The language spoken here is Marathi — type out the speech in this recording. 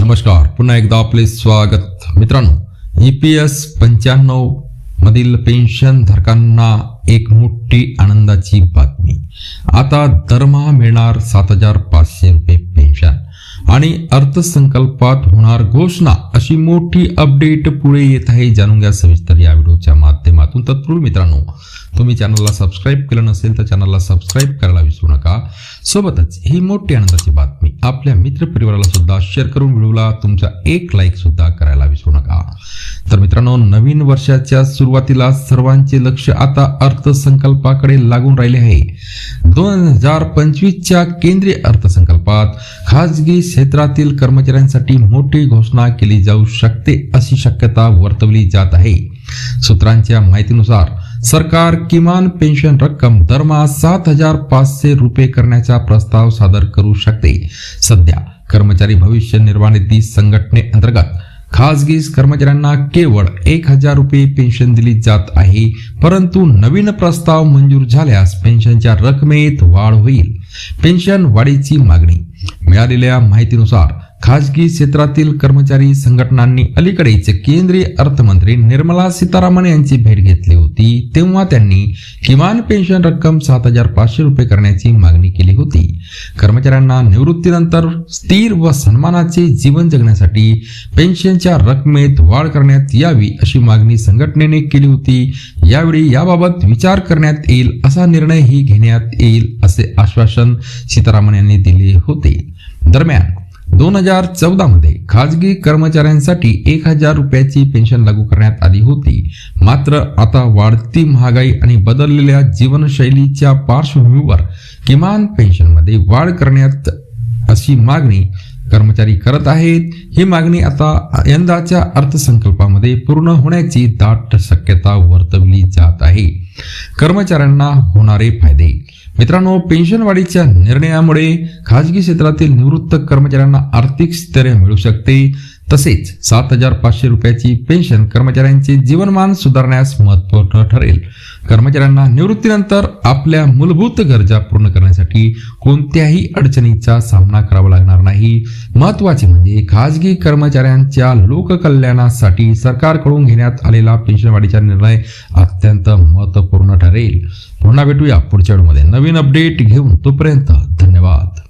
नमस्कार. पुन्हा एकदा आपले स्वागत. मित्रांनो ई पी एस पंच्याण्णव मधील पेन्शन धारकांना एक मोठी आनंदाची बातमी. आता दरमहा मिळणार सात हजार पाचशे रुपये पेन्शन. आणि अर्थसंकल्पात होणार घोषणा अशी मोठी अपडेट पुढे येत आहे. जाणून घ्या सविस्तर या व्हिडिओच्या माध्यमातून. तत्पूर्वी मित्रांनो तुम्ही चॅनलला सबस्क्राईब केलं नसेल तर चॅनलला सबस्क्राईब करायला विसरू नका. सोबतच ही मोठी आनंदाची बातमी आपल्या मित्रपरिवाराला सुद्धा शेअर करून व्हिडिओला तुमचा एक लाईक सुद्धा करायला विसरू नका. तर मित्रांनो नवीन वर्षाच्या सुरुवातीला सर्वांचे लक्ष आता अर्थसंकल्पाकडे लागून राहिले आहे. दोन हजार पंचवीसच्या केंद्रीय अर्थसंकल्पात खाजगी क्षेत्रातील कर्मचाऱ्यांसाठी मोठी घोषणा केली जाऊ शकते अशी शक्यता वर्तवली जात आहे. सूत्रांच्या माहितीनुसार सरकार किमान पेन्शन रक्कम दरमहा सात हजार पाचशे रुपये करण्याचा प्रस्ताव सादर करू शकते. सध्या कर्मचारी भविष्य निर्वाह निधी संघटनेअंतर्गत खासगी कर्मचाऱ्यांना केवळ एक हजार रुपये पेन्शन दिली जात आहे. परंतु नवीन प्रस्ताव मंजूर झाल्यास पेन्शनच्या रकमेत वाढ होईल. पेन्शन वाढीची मागणी. मिळालेल्या माहितीनुसार खाजगी क्षेत्रातील कर्मचारी संघटनांनी अलीकडेच केंद्रीय अर्थमंत्री निर्मला सीतारामन यांची भेट घेतली होती. तेव्हा त्यांनी किमान पेन्शन रक्कम सात हजार पाचशे रुपये करण्याची मागणी केली होती. कर्मचाऱ्यांना निवृत्तीनंतर स्थिर व सन्मानाचे जीवन जगण्यासाठी पेन्शनच्या रकमेत वाढ करण्यात यावी अशी मागणी संघटनेने केली होती. यावेळी याबाबत विचार करण्यात येईल असा निर्णयही घेण्यात येईल असे आश्वासन सीतारामन यांनी दिले होते. दरम्यान दोन हजार चौदा मध्ये खाजगी कर्मचाऱ्यांसाठी एक हजार रुपयाची पेन्शन लागू करण्यात आली होती. मात्र आता वाढती महागाई आणि बदललेल्या जीवनशैलीच्या पार्श्वभूमीवर किमान पेन्शनमध्ये वाढ करण्यात अशी मागणी कर्मचारी करत आहेत. ही मागणी आता यंदाच्या अर्थसंकल्पामध्ये पूर्ण होण्याची दाट शक्यता वर्तवली जात आहे. कर्मचाऱ्यांना होणारे फायदे. मित्रांनो पेन्शन वाढीच्या निर्णयामुळे खाजगी क्षेत्रातील निवृत्त कर्मचाऱ्यांना आर्थिक स्थैर्य मिळू शकते. तसेच सात हजार पाचशे रुपयाची पेन्शन कर्मचाऱ्यांचे जीवनमान सुधारण्यास महत्त्वपूर्ण ठरेल. कर्मचाऱ्यांना निवृत्तीनंतर आपल्या मूलभूत गरजा पूर्ण करण्यासाठी कोणत्याही अडचणीचा सामना करावा लागणार नाही. महत्त्वाचे म्हणजे खाजगी कर्मचाऱ्यांच्या लोककल्याणासाठी सरकारकडून घेण्यात आलेला पेन्शनवाढीचा निर्णय अत्यंत महत्त्वपूर्ण ठरेल. पुन्हा भेटूया पुढच्या व्हिडिओमध्ये. नवीन अपडेट घेऊन तोपर्यंत धन्यवाद.